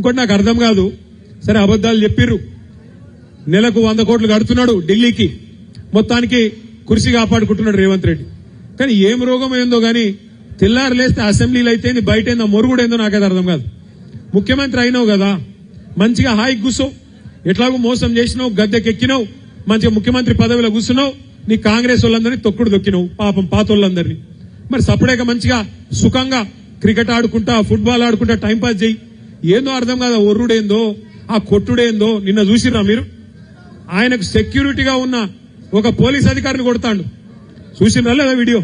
ఇంకోటి నాకు అర్థం కాదు. సరే అబద్ధాలు చెప్పిర్రు. నెలకు వంద కోట్లు కడుతున్నాడు ఢిల్లీకి. మొత్తానికి కురిసి కాపాడుకుంటున్నాడు రేవంత్ రెడ్డి. కానీ ఏం రోగం ఏందో గాని తెల్లారు లేస్తే అసెంబ్లీలో అయితే బయట ఏందో మొరుగుడేందో నాకైతే అర్థం కాదు. ముఖ్యమంత్రి అయినావు కదా మంచిగా హాయి కూర్చో ఎట్లాగో మోసం చేసినావు గద్దెకెక్కినావు మంచిగా ముఖ్యమంత్రి పదవిలో కూర్చున్నావు నీ కాంగ్రెస్ వాళ్ళందరినీ తొక్కుడు దొక్కినావు పాపం పాతోళ్ళందరినీ మరి సపరేట్గా మంచిగా సుఖంగా క్రికెట్ ఆడుకుంటా ఫుట్బాల్ ఆడుకుంటా టైంపాస్ చేయి. ఏందో అర్థం కాదు ఆ ఒర్రుడేందో ఆ కొట్టుడేందో నిన్న చూసిరా మీరు? ఆయనకు సెక్యూరిటీగా ఉన్న ఒక పోలీస్ అధికారిని కొడతాడు. చూసినరా లేదా వీడియో?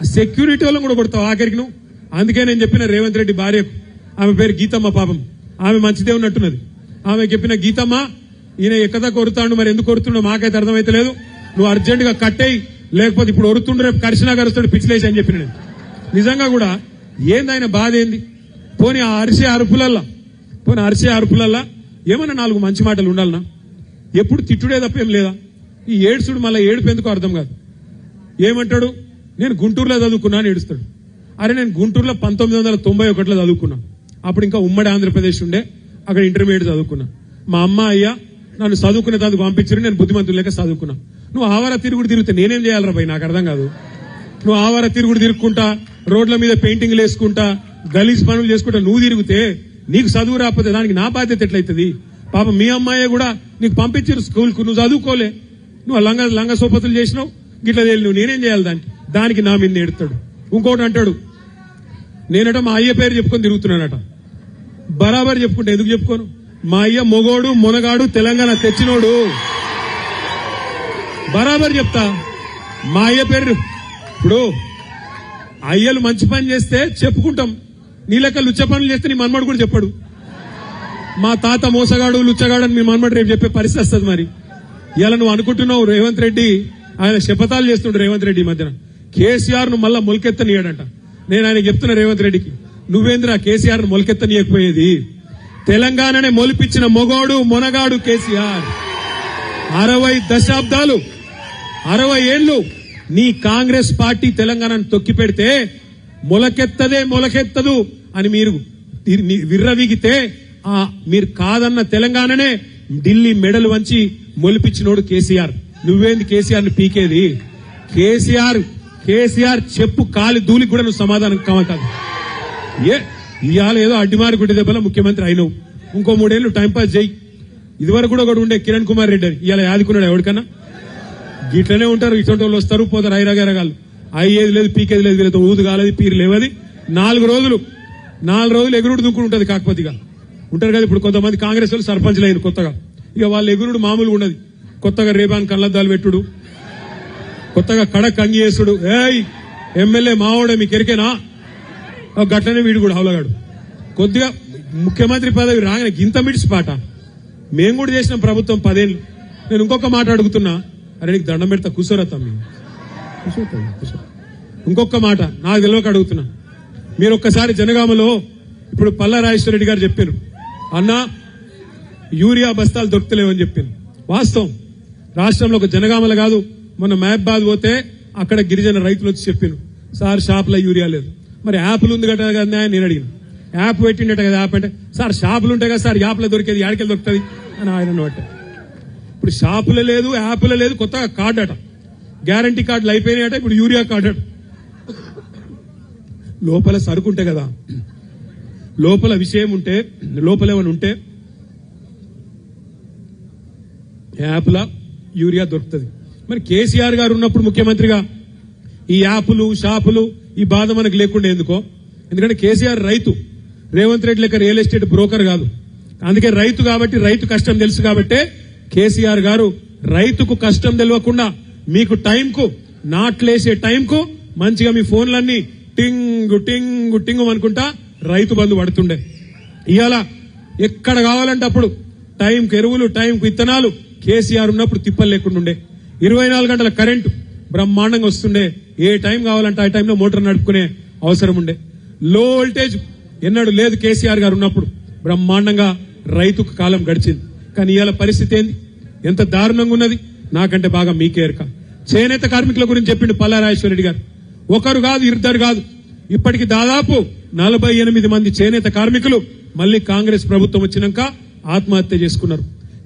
ఆ సెక్యూరిటీ వాళ్ళని కూడా కొడతావు ఆఖరికి నువ్వు? అందుకే నేను చెప్పిన రేవంత్ రెడ్డి భార్యకు. ఆమె పేరు గీతమ్మ పాపం. ఆమె మంచిదే ఉన్నట్టున్నది ఆమె చెప్పిన గీతమ్మ ఈయన ఎక్కదా కొరుతాడు మరి ఎందుకు కొరుతుండో మాకైతే అర్థమైతే లేదు. నువ్వు అర్జెంట్గా కట్టేయి లేకపోతే ఇప్పుడు ఒరుతుండు రేపు కరిసినా కరుస్తాడు పిచ్చిలేసి అని చెప్పిన నిజంగా కూడా ఏంది ఆయన బాధ ఏంది? పోనీ ఆ అరిసే అరుపులల్లా? పోనీ అరిసే అరుపులల్లా? ఏమన్నా నాలుగు మంచి మాటలు ఉండాలనా? ఎప్పుడు తిట్టుడే తప్ప ఏం లేదా? ఈ ఏడ్చుడు మళ్ళీ ఏడుపు ఎందుకు అర్థం కాదు. ఏమంటాడు? నేను గుంటూరులో చదువుకున్నా ఏడుస్తాడు. అరే నేను గుంటూరులో పంతొమ్మిది వందల తొంభై ఒకటిలో చదువుకున్నా. అప్పుడు ఇంకా ఉమ్మడి ఆంధ్రప్రదేశ్ ఉండే అక్కడ ఇంటర్మీడియట్ చదువుకున్నా. మా అమ్మ అయ్యా నన్ను చదువుకునే దానికి పంపించారు నేను బుద్ధిమంతులు లేక చదువుకున్నా. నువ్వు ఆవార తిరుగుడు తిరిగితే నేనేం చేయాలరా భయ్? నాకు అర్థం కాదు. నువ్వు ఆవార తిరుగుడు తిరుగుకుంటా రోడ్ల మీద పెయింటింగ్లు వేసుకుంటా గలీజ్ పనులు చేసుకుంటా నువ్వు తిరిగితే నీకు చదువు రాకపోతే దానికి నా బాధ్యత ఎట్లయితుంది? పాప మీ అమ్మాయి కూడా నీకు పంపించారు స్కూల్కు నువ్వు చదువుకోలే. నువ్వు ఆ లంగ లంగ సోపతులు చేసినావు గిట్ల తేలి నువ్వు నేనేం చేయాలి దానికి? దానికి నా మీద నేడుతాడు ఇంకోటి అంటాడు నేనట మా అయ్య పేరు చెప్పుకొని తిరుగుతున్నానట. బరాబర్ చెప్పుకుంటే ఎందుకు చెప్పుకోను? మా అయ్య మొగోడు మునగాడు తెలంగాణ తెచ్చినోడు. బరాబర్ చెప్తా. మా అయ్య పేరు ఇప్పుడు అయ్యలు మంచి పని చేస్తే చెప్పుకుంటాం. నీ లుచ్చ పనులు చేస్తే నీ మన్మడు కూడా చెప్పాడు. మా తాత మోసగాడు లుచ్చగాడు అని మీ మన్మడు రేపు చెప్పే పరిస్థితి వస్తుంది మరి. ఇలా నువ్వు అనుకుంటున్నావు రేవంత్ రెడ్డి ఆయన శపథాలు చేస్తుండే రేవంత్ రెడ్డి ఈ మధ్యన. కేసీఆర్ను మళ్ళా మొలకెత్తనీయడంట. నేను ఆయన చెప్తున్నా రేవంత్ రెడ్డికి నువ్వేంద్రా కేసీఆర్ను మొలకెత్తనీయకపోయేది? తెలంగాణనే మొలిపించిన మొగోడు మొనగాడు కేసీఆర్. అరవై దశాబ్దాలు అరవై ఏళ్ళు నీ కాంగ్రెస్ పార్టీ తెలంగాణను తొక్కి పెడితే మొలకెత్తదే మొలకెత్తదు. అని మీరు తి- విర్రవీగితే ఆ మీరు కాదన్న తెలంగాణనే ఢిల్లీ మెడలు వంచి మొలిపించినోడు కేసీఆర్. నువ్వేంది కేసీఆర్ని పీకేది? కేసీఆర్ కేసీఆర్ చెప్పు కాలి దూలికి కూడా నువ్వు సమాధానం కావాలి ఏ ఇవాళ ఏదో అడ్డిమారి గుడ్డి దెబ్బలో ముఖ్యమంత్రి అయినవు. ఇంకో మూడేళ్ళు టైంపాస్ చేయి. ఇదివరకు కూడా ఒకడు ఉండే కిరణ్ కుమార్ రెడ్డి అని. ఇవాళ యాదుకున్నాడు ఎవరికన్నా గిట్లనే ఉంటారు ఇటువంటి వాళ్ళు వస్తారు పోతారు ఐరాగరగాలు అయ్యేది లేదు పీకేది లేదు వీళ్ళతో ఊదు కాలేదు పీరు లేవది. నాలుగు రోజులు నాలుగు రోజులు ఎగురుడు దుంకుడు ఉంటుంది కాకపోతే ఇక. ఉంటారు కదా ఇప్పుడు కొంతమంది కాంగ్రెస్ వాళ్ళు సర్పంచ్లు అయిన కొత్తగా. ఇక వాళ్ళ ఎగురుడు మామూలుగా ఉన్నది కొత్తగా రేబాన్ కళ్ళద్దాలు పెట్టుడు. కొత్తగా కడక్ కంగి చేసుడు ఏయ్ ఎమ్మెల్యే మావోడే మీకు ఎరికేనా గట్లనే వీడు కూడా అవలగాడు కొద్దిగా ముఖ్యమంత్రి పదవి రాగానే గింత మిడిచి పాట. మేము కూడా చేసిన ప్రభుత్వం పదేళ్ళు. నేను ఇంకొక మాట అడుగుతున్నా. అరే నీకు దండం పెడతా. కూర్చోరా తమ్మి. ఇంకొక మాట. నాకు తెలియక అడుగుతున్నా. మీరు ఒక్కసారి జనగామలో ఇప్పుడు పల్లా రాజేశ్వరరెడ్డి గారు చెప్పారు అన్నా యూరియా బస్తాలు దొరుకుతలేవని చెప్పారు. వాస్తవం. రాష్ట్రంలో ఒక జనగామల కాదు మొన్న మహబాద్ పోతే అక్కడ గిరిజన రైతులు వచ్చి చెప్పాను సార్ షాపులో యూరియా లేదు. మరి యాప్లు ఉంది కదా కదా నేను అడిగిన. యాప్ పెట్టిండట కదా యాప్ అంటే సార్ షాపులు ఉంటాయి కదా సార్ యాప్లో దొరికేది యాడికెళ్ళి దొరుకుతుంది? అని ఆయన అన్నమాట. ఇప్పుడు షాపులో లేదు యాప్లో లేదు కొత్తగా కార్డు అట. గ్యారంటీ కార్డులు అయిపోయినాయట ఇప్పుడు యూరియా కార్డు అట. లోపల సరుకు ఉంటే కదా. లోపల విషయం ఉంటే లోపల ఏమైనా ఉంటే యాప్ల యూరియా దొరుకుతుంది. మరి కేసీఆర్ గారు ఉన్నప్పుడు ముఖ్యమంత్రిగా ఈ యాప్లు షాపులు ఈ బాధ మనకు లేకుండా ఎందుకో? ఎందుకంటే కేసీఆర్ రైతు. రేవంత్ రెడ్డి లెక్క రియల్ ఎస్టేట్ బ్రోకర్ కాదు. అందుకే రైతు కాబట్టి రైతు కష్టం తెలుసు కాబట్టే కేసీఆర్ గారు రైతుకు కష్టం తెలియకుండా మీకు టైంకు నాట్లేసే టైంకు మంచిగా మీ ఫోన్లన్నీ టింగు టింగు టింగు అనుకుంటా రైతు బంధు పడుతుండే. ఇవాళ ఎక్కడ కావాలంటే అప్పుడు టైంకి ఎరువులు టైంకి విత్తనాలు కేసీఆర్ ఉన్నప్పుడు తిప్పలు లేకుండా ఉండే. ఇరవై నాలుగు గంటల కరెంటు బ్రహ్మాండంగా వస్తుండే. ఏ టైం కావాలంటే ఆ టైంలో మోటార్ నడుపుకునే అవసరం ఉండే. లో వోల్టేజ్ ఎన్నడూ లేదు కేసీఆర్ గారు ఉన్నప్పుడు. బ్రహ్మాండంగా రైతుకు కాలం గడిచింది. కానీ ఇవాళ పరిస్థితి ఏంది? ఎంత దారుణంగా ఉన్నది? నాకంటే బాగా మీకేరక చేనేత కార్మికుల గురించి చెప్పిండు పల్లారాజేశ్వరరెడ్డి గారు. ఒకరు కాదు ఇద్దరు కాదు. ఇప్పటికి దాదాపు నలభై ఎనిమిది మంది చేనేత కార్మికులు మళ్ళీ కాంగ్రెస్ ప్రభుత్వం వచ్చినాక ఆత్మహత్య చేసుకున్నారు.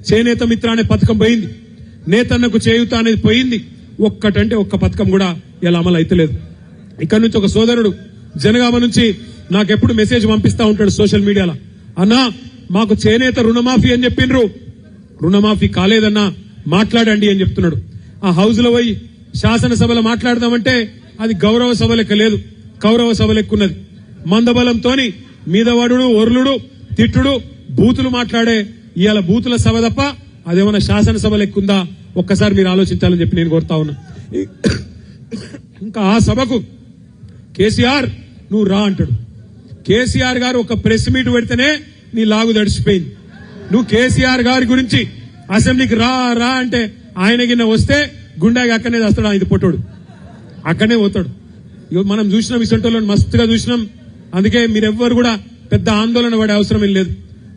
చేనేత మిత్ర అనే పథకం పోయింది. నేతన్నకు చేయుత అనేది పోయింది. ఒక్కటంటే ఒక్క పథకం కూడా ఇలా అమలు అయితలేదు. ఇక్కడ నుంచి ఒక సోదరుడు జనగామ నుంచి నాకెప్పుడు మెసేజ్ పంపిస్తా ఉంటాడు సోషల్ మీడియాలో. అన్నా మాకు చేనేత రుణమాఫీ అని చెప్పిండ్రు రుణమాఫీ కాలేదన్నా మాట్లాడండి అని చెప్తున్నాడు. ఆ హౌస్లో పోయి శాసనసభలో మాట్లాడదామంటే అది గౌరవ సభ లెక్క లేదు కౌరవ సభ లెక్కున్నది మందబలంతోని మీదవడుడు ఒర్లుడు తిట్టుడు బూతులు మాట్లాడే ఇవాళ బూతుల సభ తప్ప అదేమన్నా శాసనసభ లెక్కుందా ఒక్కసారి మీరు ఆలోచించాలని చెప్పి నేను కోరుతా ఉన్నా. ఇంకా ఆ సభకు కేసీఆర్ నువ్వు రా అంటాడు. కేసీఆర్ గారు ఒక ప్రెస్ మీట్ పెడితేనే నీ లాగు దడిచిపోయింది నువ్వు కేసీఆర్ గారి గురించి అసెంబ్లీకి రా రా అంటే ఆయన గిన్న వస్తే గుండాకి అక్కడనే వస్తాడు ఆయన పొట్టుడు. అక్కడనే పోతాడు. ఇగో మనం చూసినాం ఇసంటోళ్ళని మస్తుగా చూసినాం. అందుకే మీరెవ్వరు కూడా పెద్ద ఆందోళన పడే అవసరం ఏం లేదు.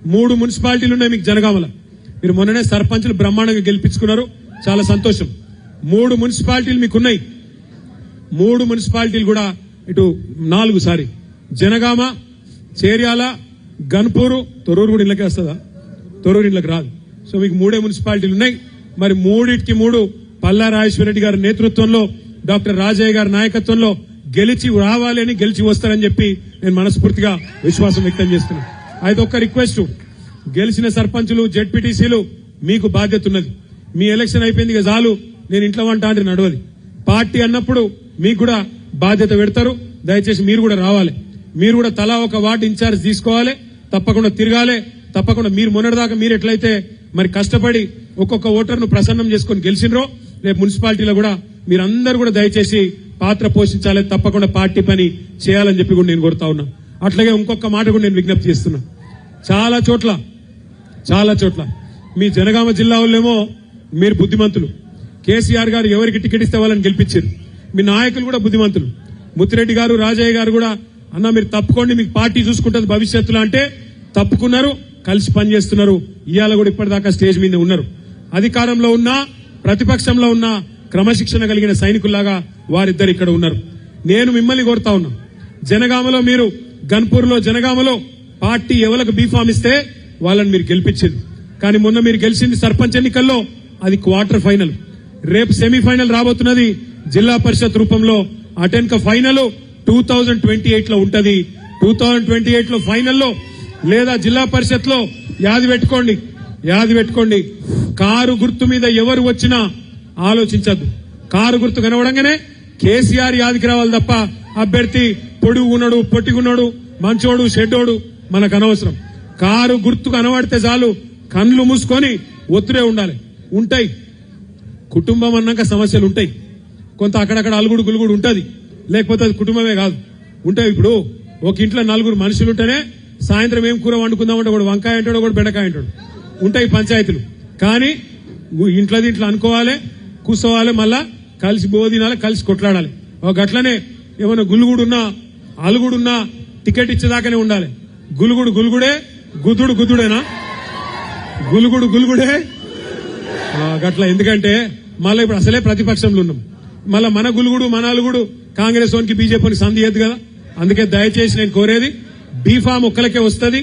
మూడు మున్సిపాలిటీలు ఉన్నాయి మీకు జనగామల. మీరు మొన్ననే సర్పంచులు బ్రహ్మాండంగా గెలిపించుకున్నారు. చాలా సంతోషం. మూడు మున్సిపాలిటీలు మీకు ఉన్నాయి మూడు మున్సిపాలిటీలు కూడా ఇటు నాలుగు సారి. జనగామ చేర్యాల గన్పూరు తొరూరు కూడా ఇళ్ళకి వస్తుందా? తొరూరు ఇళ్ళకి రాదు. సో మీకు మూడే మున్సిపాలిటీలు ఉన్నాయి. మరి మూడింటికి మూడు పల్లా రెడ్డి గారి నేతృత్వంలో డాక్టర్ రాజయ్య గారి నాయకత్వంలో గెలిచి రావాలి అని గెలిచి వస్తారని చెప్పి నేను మనస్ఫూర్తిగా విశ్వాసం వ్యక్తం చేస్తున్నాను అయితే ఒక్క రిక్వెస్ట్. గెలిచిన సర్పంచులు జెడ్పీటీసీలు మీకు బాధ్యత ఉన్నది. మీ ఎలక్షన్ అయిపోయింది ఇక చాలు. నేను ఇంట్లో వంట అంటే నడవది. పార్టీ అన్నప్పుడు మీకు కూడా బాధ్యత పెడతారు. దయచేసి మీరు కూడా రావాలి. మీరు కూడా తలా ఒక వార్డు ఇన్ఛార్జ్ తీసుకోవాలి. తప్పకుండా తిరగాలి. తప్పకుండా మీరు మొన్నటిదాకా మీరు ఎట్లయితే మరి కష్టపడి ఒక్కొక్క ఓటర్ను ప్రసన్నం చేసుకొని గెలిచినరో రేపు మున్సిపాలిటీలో కూడా మీరందరూ కూడా దయచేసి పాత్ర పోషించాలి తప్పకుండా పార్టీ పని చేయాలని చెప్పి కూడా నేను కోరుతా ఉన్నా. అట్లాగే ఇంకొక మాట కూడా నేను విజ్ఞప్తి చేస్తున్నా. చాలా చోట్ల చాలా చోట్ల. మీ జనగామ జిల్లా వాళ్ళేమో మీరు బుద్ధిమంతులు. కేసీఆర్ గారు ఎవరికి టికెట్ ఇస్తే వాళ్ళని గెలిపించారు. మీ నాయకులు కూడా బుద్ధిమంతులు. ముత్తిరెడ్డి గారు రాజయ్య గారు కూడా అన్న మీరు తప్పుకోండి మీకు పార్టీ చూసుకుంటుంది భవిష్యత్తులో అంటే తప్పుకున్నారు కలిసి పనిచేస్తున్నారు ఇవాళ కూడా ఇప్పటిదాకా స్టేజ్ మీద ఉన్నారు. అధికారంలో ఉన్నా ప్రతిపక్షంలో ఉన్న క్రమశిక్షణ కలిగిన సైనికుల్లాగా వారిద్దరు ఇక్కడ ఉన్నారు. నేను మిమ్మల్ని కోరుతా ఉన్నా జనగామలో మీరు గన్పూర్లో జనగామలో పార్టీ ఎవరికి బీఫామ్ ఇస్తే వాళ్ళని మీరు గెలిపించింది. కానీ మొన్న మీరు గెలిచింది సర్పంచ్ ఎన్నికల్లో అది క్వార్టర్ ఫైనల్. రేపు సెమీఫైనల్ రాబోతున్నది జిల్లా పరిషత్ రూపంలో. అటెన్క ఫైనల్ టూ థౌజండ్ ట్వంటీ ఎయిట్లో ఉంటది. టూ థౌజండ్ ట్వంటీ ఎయిట్లో ఫైనల్లో లేదా జిల్లా పరిషత్లో యాది పెట్టుకోండి. యాది పెట్టుకోండి. కారు గుర్తు మీద ఎవరు వచ్చినా ఆలోచించద్దు. కారు గుర్తు కనవడంగానే కేసీఆర్ యాదికి రావాలి తప్ప అభ్యర్థి పొడుగున్నాడు పొట్టిగున్నాడు మంచోడు షెడ్డోడు మనకు అనవసరం. కారు గుర్తు కనబడితే చాలు కళ్ళు మూసుకొని ఒత్తురే ఉండాలి. ఉంటాయి. కుటుంబం అన్నాక సమస్యలు ఉంటాయి. కొంత అక్కడక్కడ అలుగుడు గులుగుడు ఉంటుంది. లేకపోతే అది కుటుంబమే కాదు. ఉంటాయి ఇప్పుడు. ఒక ఇంట్లో నలుగురు మనుషులు ఉంటేనే సాయంత్రం ఏం కూర వండుకుందామంటే ఒకడు వంకాయ అంటాడు ఒకడు బెండకాయ అంటాడు. ఉంటాయి పంచాయతీలు. కానీ ఇంట్లో దీంట్లో అనుకోవాలి. కూర్చోవాలి మళ్ళా కలిసి బోధినాలి కలిసి కొట్లాడాలి. ఒక అట్లనే ఏమైనా గులుగుడున్నా అలుగుడున్నా టికెట్ ఇచ్చేదాకానే ఉండాలి. గులుగుడు గులుగుడే గుద్దుడు గుద్దుడేనా గులుగుడు గులుగుడే. గట్ల ఎందుకంటే మళ్ళీ ఇప్పుడు అసలే ప్రతిపక్షంలో ఉన్నాం. మళ్ళీ మన గులుగుడు మన అలుగుడు కాంగ్రెస్ వానికి బీజేపీకి సంధి లేదు కదా. అందుకే దయచేసి నేను కోరేది బీఫామ్ ఒక్కలకే వస్తుంది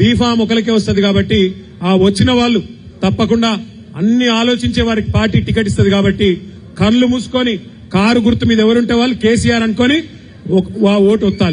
బీఫామ్ ఒకరికే వస్తుంది కాబట్టి ఆ వచ్చిన వాళ్ళు తప్పకుండా అన్ని ఆలోచించే వారికి పార్టీ టికెట్ ఇస్తుంది కాబట్టి కళ్ళు మూసుకొని కారు గుర్తు మీద ఎవరుంటే వాళ్ళు కేసీఆర్ అనుకొని ఓటు ఒత్తాలి.